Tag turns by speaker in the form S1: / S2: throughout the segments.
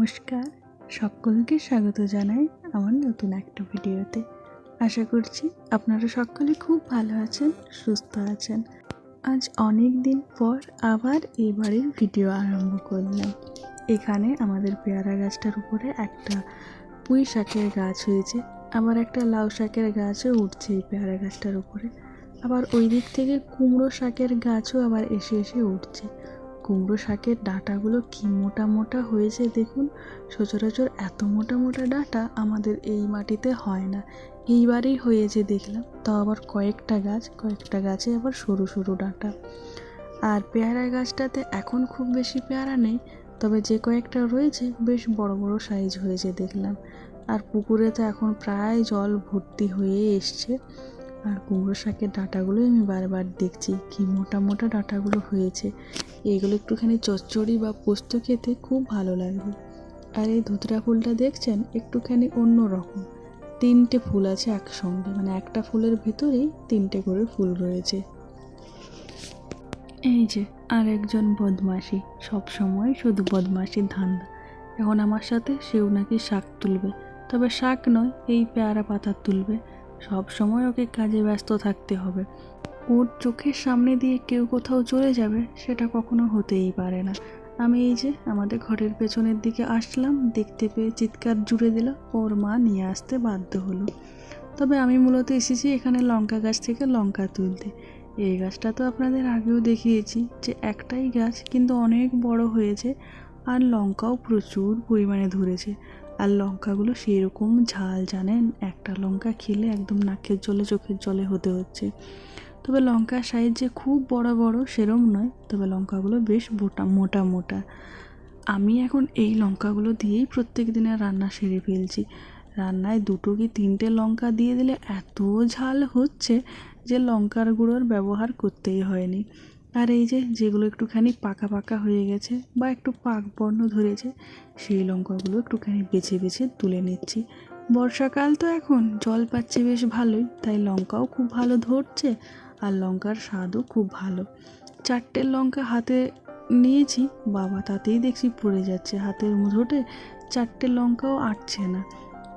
S1: নমস্কার। সকলকে স্বাগত জানাই আমার নতুন একটা ভিডিওতে। আশা করছি আপনারা সকলে খুব ভালো আছেন, সুস্থ আছেন। আজ অনেক দিন পর আবার এই বাড়ির ভিডিও আরম্ভ করলাম। এখানে আমাদের পেয়ারা গাছটার উপরে একটা পুঁই শাকের গাছ হয়েছে। আবার একটা লাউ শাকের গাছও উঠছে এই পেয়ারা গাছটার উপরে। আবার ওই দিক থেকে কুমড়ো শাকের গাছও আবার এসে এসে উঠছে। কুমড়ো শাকের ডাঁটাগুলো কি মোটা মোটা হয়েছে দেখুন। সচরাচর এত মোটা মোটা ডাঁটা আমাদের এই মাটিতে হয় না। এইবারেই হয়েছে দেখলাম। তাও আবার কয়েকটা গাছ, কয়েকটা গাছে আবার সরু সরু ডাঁটা। আর পেয়ারা গাছটাতে এখন খুব বেশি পেয়ারা নেই, তবে যে কয়েকটা রয়েছে বেশ বড় বড় সাইজ হয়েছে দেখলাম। আর পুকুরে তো এখন প্রায় জল ভর্তি হয়ে এসছে। আর কুমড়ো শাকের ডাঁটাগুলোই আমি বারবার দেখছি, কি মোটা মোটা ডাঁটাগুলো হয়েছে। এগুলো একটুখানি চচ্চড়ি বা পোস্ত খেতে খুব ভালো লাগবে। আর এই ধুতরা ফুলটা দেখছেন? একটুখানি অন্য রকম। তিনটে ফুল আছে একসঙ্গে মানে একটা ফুলের ভেতরেই তিনটে করে ফুল রয়েছে। এই যে আর একজন বদমাসি সব সময় শুধু বদমাসির ধান্দা। এখন আমার সাথে সেও নাকি শাক তুলবে, তবে শাক নয়, এই পেয়ারা পাতা তুলবে। সব সময় ওকে কাজে ব্যস্ত থাকতে হবে। ওর চোখের সামনে দিয়ে কেউ কোথাও চলে যাবে সেটা কখনো হতেই পারে না। আমি এই যে আমাদের ঘরের পেছনের দিকে আসলাম, দেখতে পেয়ে চিৎকার জুড়ে দিল, ওর মা নিয়ে আসতে বাধ্য হলো। তবে আমি মূলত এসেছি এখানে লঙ্কা গাছ থেকে লঙ্কা তুলতে। এই গাছটা তো আপনাদের আগেও দেখিয়েছি যে একটাই গাছ কিন্তু অনেক বড় হয়েছে আর লঙ্কাও প্রচুর পরিমাণে ধরেছে। আর লঙ্কাগুলো সেই রকম ঝাল জানেন? একটা লঙ্কা খেলে একদম নাকের জলে, চোখের জলে হতে হচ্ছে। তবে লঙ্কার সাইজ যে খুব বড় বড় সেরম নয়। তবে লঙ্কাগুলো বেশ মোটা মোটা মোটা। আমি এখন এই লঙ্কাগুলো দিয়েই প্রত্যেক দিনের রান্না সেরে ফেলছি। রান্নায় দুটো কি তিনটে লঙ্কা দিয়ে দিলে এত ঝাল হচ্ছে যে লঙ্কার গুঁড়োর ব্যবহার করতেই হয়নি। আর এই যে যেগুলো একটুখানি পাকা পাকা হয়ে গেছে বা একটু পাক বর্ণ ধরেছে, সেই লঙ্কাগুলো একটুখানি বেছে বেছে তুলে নিচ্ছি। বর্ষাকাল তো এখন, জল পাচ্ছে বেশ ভালোই, তাই লঙ্কাও খুব ভালো ধরছে আর লঙ্কার স্বাদও খুব ভালো। চারটে লঙ্কা হাতে নিয়েছি, বাবা তাতেই দেখছি পড়ে যাচ্ছে হাতের মুঠোতে চারটে লঙ্কাও আটছে না।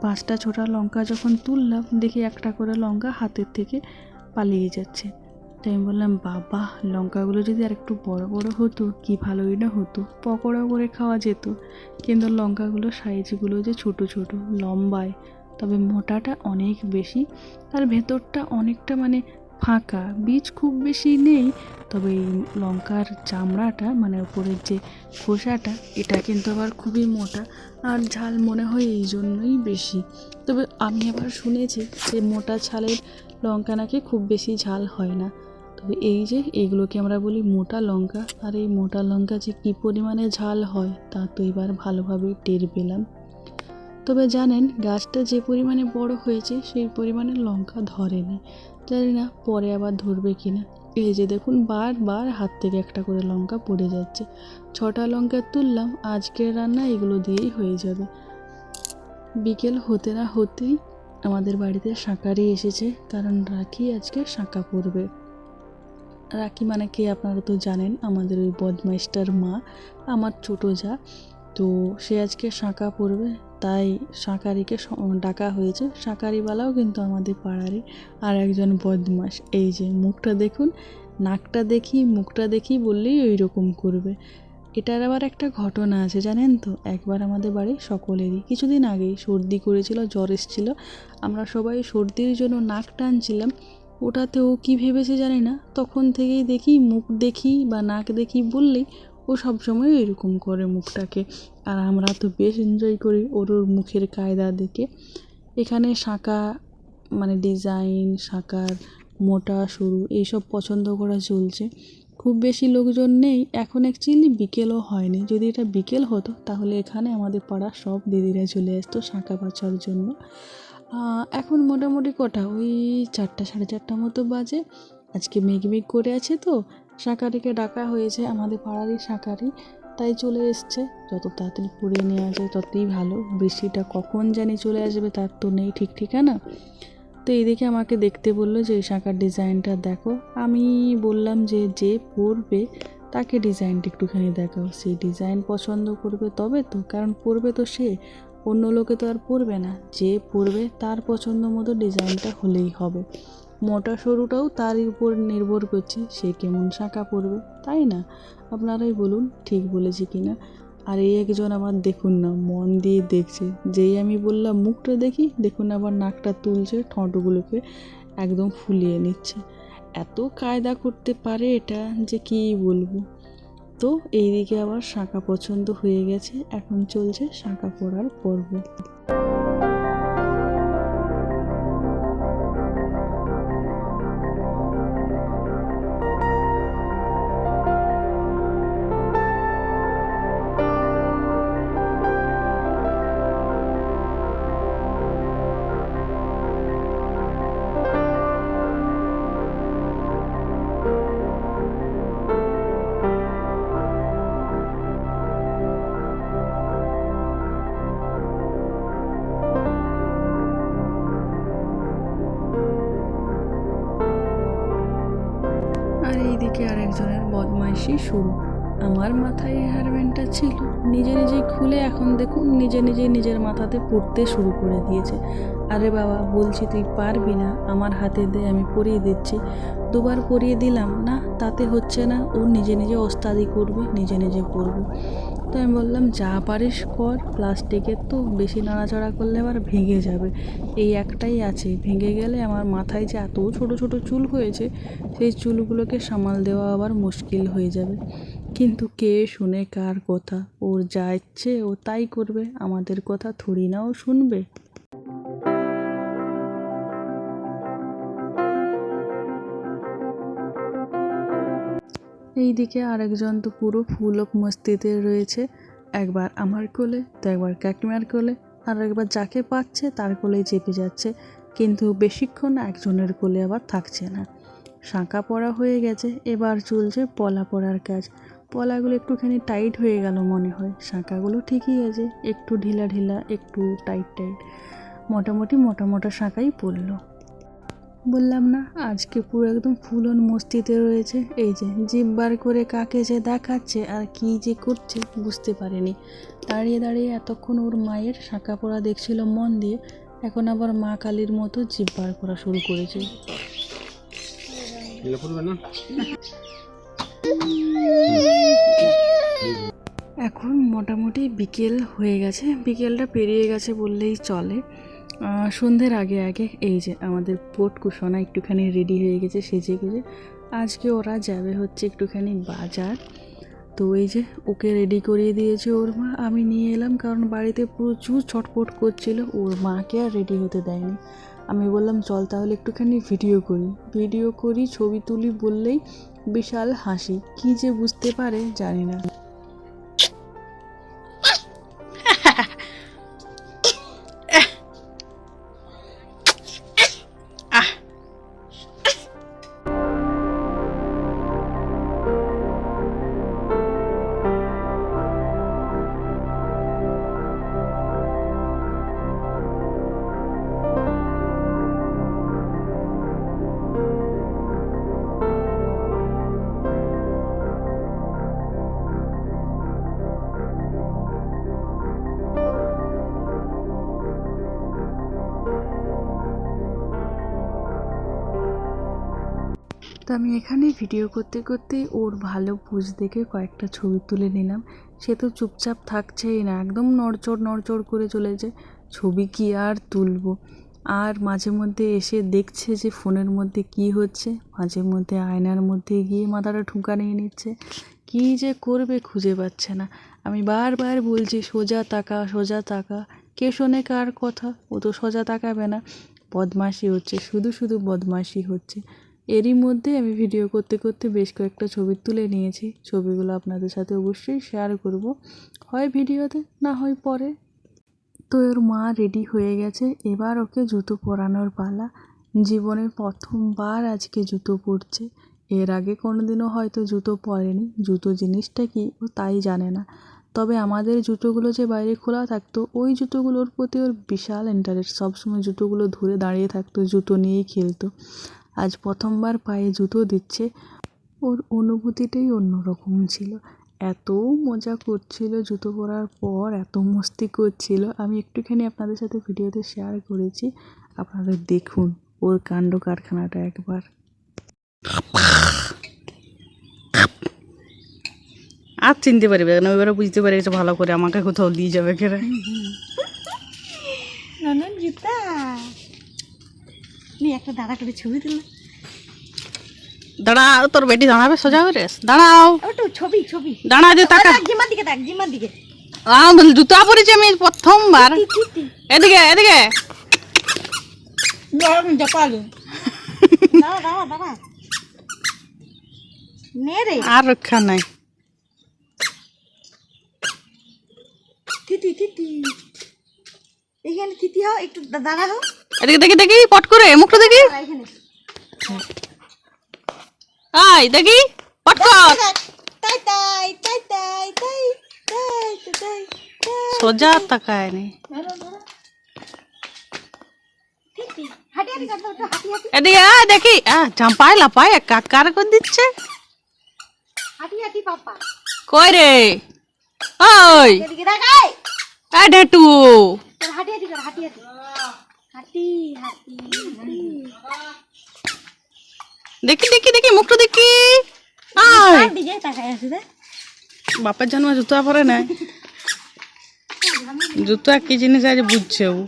S1: পাঁচটা ছোটা লঙ্কা যখন তুললাম, দেখি একটা করে লঙ্কা হাতের থেকে পালিয়ে যাচ্ছে। তাই আমি বললাম, বাবা, লঙ্কাগুলো যদি আর একটু বড় বড় হতো, কি ভালোই না হতো। পকোড়া করে খাওয়া যেত। কিন্তু লঙ্কাগুলো সাইজগুলো যে ছোট ছোট, লম্বায়, তবে মোটাটা অনেক বেশি। আর ভেতরটা অনেকটা মানে ফাঁকা। বীজ খুব বেশি নেই, তবে এই লঙ্কার চামড়াটা মানে উপরের যে খোসাটা, এটা কিন্তু আবার খুবই মোটা আর ঝাল মনে হয় এই জন্যই বেশি। তবে আমি আবার শুনেছি যে মোটা ছালের লঙ্কা নাকি খুব বেশি ঝাল হয় না। তবে এই যে এগুলোকে আমরা বলি মোটা লঙ্কা। আর এই মোটা লঙ্কা যে কী পরিমাণে ঝাল হয় তা তো এবার ভালোভাবে টের পেলাম। তবে জানেন, গাছটা যে পরিমাণে বড় হয়েছে সেই পরিমাণে লঙ্কা ধরেনি। জানি না পরে আবার ধরবে কি না এই যে দেখুন, বারবার হাত থেকে একটা করে লঙ্কা পড়ে যাচ্ছে। ছটা লঙ্কা তুললাম, আজকের রান্না এগুলো দিয়েই হয়ে যাবে। বিকেল হতে না হতেই আমাদের বাড়িতে শাঁকারি এসেছে, কারণ রাখি আজকে শাঁকা পড়বে রাখি মানে কে আপনারা তো জানেন, আমাদের ওই বদমাইশটার মা, আমার ছোটো যা। তো সে আজকে শাঁকা পড়বে, তাই শাঁকারিকে ডাকা হয়েছে। শাঁকারিওয়ালাও কিন্তু আমাদের পাড়ারই আর একজন বদমাস এই যে মুখটা দেখুন, নাকটা দেখি, মুখটা দেখি বললেই ওই রকম করবে। এটার আবার একটা ঘটনা আছে, জানেন তো? একবার আমাদের বাড়ি সকলেরই, কিছুদিন আগেই সর্দি করেছিল, জ্বর এসেছিল। আমরা সবাই সর্দির জন্য নাক টানছিলাম ওটাতে ও কী ভেবেছে জানি না, তখন থেকেই দেখি, মুখ দেখি বা নাক দেখি বললেই ও সবসময় এরকম করে মুখটাকে। আর আমরা তো বেশ এনজয় করি ওর ওর মুখের কায়দা দেখে। এখানে শাঁকা মানে ডিজাইন শাঁকার মোটা, সরু এইসব পছন্দ করা চলছে। খুব বেশি লোকজন নেই, এখন অ্যাকচুয়ালি বিকেলও হয়নি। যদি এটা বিকেল হতো, তাহলে এখানে আমাদের পাড়ার সব দিদিরা চলে আসতো শাঁকা বাছার জন্য। এখন মোটামুটি কটা? ওই চারটা, সাড়ে চারটা মতো বাজে। আজকে মেঘ মেঘ করে আছে তো। শাঁকারিকে ডাকা হয়েছে, আমাদের পাড়ারই শাঁকারি তাই চলে এসছে। যত তাড়াতাড়ি পুড়িয়ে নেওয়া যায় ততই ভালো। বৃষ্টিটা কখন জানি চলে আসবে তার তো নেই ঠিক ঠিকানা। তো এইদিকে আমাকে দেখতে বলল যে, এই শাঁখার ডিজাইনটা দেখো। আমি বললাম যে যে পরবে তাকে ডিজাইনটা একটুখানি দেখাও। সেই ডিজাইন পছন্দ করবে তবে তো, কারণ পরবে তো সে। অন্য লোকে তো আর পরবে না। যে পরবে তার পছন্দ মতো ডিজাইনটা হলেই হবে। মোটা সরুটাও তার উপর নির্ভর করছে সে কেমন শাঁকা পরবে, তাই না? আপনারাই বলুন, ঠিক বলেছি কি না? আর এই একজন আবার দেখুন না, মন দিয়ে দেখছে। যেই আমি বললাম, মুখটা দেখি? দেখুন আবার নাকটা তুলছে, ঠোঁটগুলোকে একদম ফুলিয়ে নিচ্ছে। এত কায়দা করতে পারে এটা যে কী বলব? তো এইদিকে আবার শাঁখা পছন্দ হয়ে গেছে এখন চলছে শাঁখা পড়ার পর্ব। আর এইদিকে আরেকজনের বদমাইশি শুরু। আমার মাথায় এই হেয়ারব্যান্ডটা ছিল। নিজে নিজেই খুলে এখন দেখুন নিজে নিজে নিজের মাথাতে পড়তে শুরু করে দিয়েছে। আরে বাবা, বলছি তুই পারবি না? আমার হাতে দে, আমি পরিয়ে দিচ্ছি। দুবার পরিয়ে দিলাম, না? তাতে হচ্ছে না, ও নিজে নিজে ওস্তাদি করবে, নিজে নিজে পরবে তো আমি বললাম, যা পারিস কর, প্লাস্টিকের তো বেশি নাড়াচাড়া করলে আবার ভেঙে যাবে। এই একটাই আছে, ভেঙে গেলে আমার মাথায় যে এত ছোট ছোট চুল হয়েছে, সেই চুলগুলোকে সামাল দেওয়া আবার মুশকিল হয়ে যাবে। কিন্তু কে শুনে কার কথা? ওর যা ইচ্ছে ও তাই করবে, আমাদের কথা থরি না ও শুনবে। এইদিকে আরেকজন তো পুরো ফুল অফ মস্তিতে রয়েছে। একবার আমার কোলে, তো একবার কাকিমার কোলে, আর একবার যাকে পাচ্ছে তার কোলেই চেপে যাচ্ছে। কিন্তু বেশিক্ষণ একজনের কোলে আবার থাকছে না। শাঁখা পড়া হয়ে গেছে, এবার চলছে পলা পড়ার কাজ। পলাগুলো একটুখানি টাইট হয়ে গেল মনে হয়। শাঁখাগুলো ঠিকই আছে, একটু ঢিলা ঢিলা, একটু টাইট টাইট। মোটামুটি মোটা মোটা শাঁখাই পড়ল। বললাম না আজকে পুরো একদম ফুলন মস্তিতে রয়েছে। এই যে জিভ বার করে কাকে যে দেখাচ্ছে আর কি যে করছে বুঝতে পারেনি। দাঁড়িয়ে দাঁড়িয়ে এতক্ষণ ওর মায়ের শাঁখা পড়া দেখছিল মন দিয়ে এখন আবার মা কালীর মতো জিভ বার করা শুরু করেছে। এখন মোটামুটি বিকেল হয়ে গেছে। বিকেলটা পেরিয়ে গেছে বললেই চলে। সন্ধ্যের আগে আগে এই যে আমাদের পোট কুশনা একটুখানি রেডি হয়ে গেছে, সেজে গুজে। আজকে ওরা যাবে হচ্ছে একটুখানি বাজার। তো এই যে ওকে রেডি করিয়ে দিয়েছে ওর মা। আমি নিয়ে এলাম কারণ বাড়িতে প্রচুর ছটপট করছিল। ওর মাকে আর রেডি হতে দেয়নি। আমি বললাম, চল তাহলে একটুখানি ভিডিও করি। ভিডিও করি, ছবি তুলি বললেই বিশাল হাসি। কি যে বুঝতে পারে জানি না। তো আমি এখানে ভিডিও করতে করতে ওর ভালো পোজ দেখে কয়েকটা ছবি তুলে নিলাম। সে তো চুপচাপ থাকছেই না, একদম নড়চড় নড়চড় করে চলেছে ছবি কি আর তুলবো? আর মাঝে মধ্যে এসে দেখছে যে ফোনের মধ্যে কি হচ্ছে, মাঝে মধ্যে আয়নার মধ্যে গিয়ে মাথাটা ঠুকা নিয়ে নিচ্ছে। কী যে করবে খুঁজে পাচ্ছে না। আমি বারবার বলছি, সোজা তাকা সোজা তাকা। কে শোনে কার কথা? ও তো সোজা তাকাবে না। বদমাশি হচ্ছে, শুধু শুধু বদমাশি হচ্ছে। এরই মধ্যে আমি ভিডিও করতে করতে বেশ কয়েকটা ছবি তুলে নিয়েছি। ছবিগুলো আপনাদের সাথে অবশ্যই শেয়ার করব। হয় ভিডিওতে না হয় পরে। তো ওর মা রেডি হয়ে গেছে। এবার ওকে জুতো পরানোর পালা। জীবনে প্রথমবার আজকে জুতো পরছে। এর আগে কোনোদিনও হয়তো জুতো পরেনি। জুতো জিনিসটা কি ও তাই জানে না। তবে আমাদের জুতোগুলো যে বাইরে খোলা থাকতো, ওই জুতোগুলোর প্রতি ওর বিশাল ইন্টারেস্ট সবসময় জুতোগুলো ধরে দাঁড়িয়ে থাকতো, জুতো নিয়েই খেলতো। আজ প্রথমবার পায়ে জুতো দিচ্ছে। ওর অনুভূতিটাই অন্যরকম ছিল। এত মজা করছিল জুতো পরার পর এত মস্তি করছিল। আমি একটুখানি আপনাদের সাথে ভিডিওতে শেয়ার করেছি। আপনাদের দেখুন ওর কাণ্ড কারখানাটা একবার।
S2: আর চিনতে পারবে না এবারে বুঝতে পারে ভালো করে আমাকে কোথাও দিয়ে যাবে কেরে
S3: ননন জুতা একটা দাঁড়া করে ছবি তুলে
S2: দাঁড়াও তোর বেটি দাঁড়াবে সোজা করে। দাঁড়াও।
S3: ওটু ছবি ছবি।
S2: দাঁড়া যে
S3: দেখ জিমার দিকে দেখ জিমার দিকে।
S2: আহ, জুতা পরেছি আমি প্রথমবার। এদিকে এদিকে।
S3: গরম জপালো দাঁড়া দাঁড়া দাঁড়া। নে রে।
S2: আর রক্ষা নাই।
S3: তিতি তিতি এখানে তিতি হও একটু দাঁড়া হও।
S2: এদিকে দেখি দেখি পট করে মুখটা দেখি। আয় দেখি পট কর। সোজা তাকায় নি। এদিকে আয় দেখি। চাম্পায় লাপায় কাকার করে দিচ্ছে। কই রে? ওই। ঢেটু।
S3: হাটিয়ে হাটিয়ে
S2: দেখি দেখি দেখি মুখটা দেখি। বাপের জন্ম জুতা পরে নাই জুতা কি জিনিস আছে বুঝছে ও।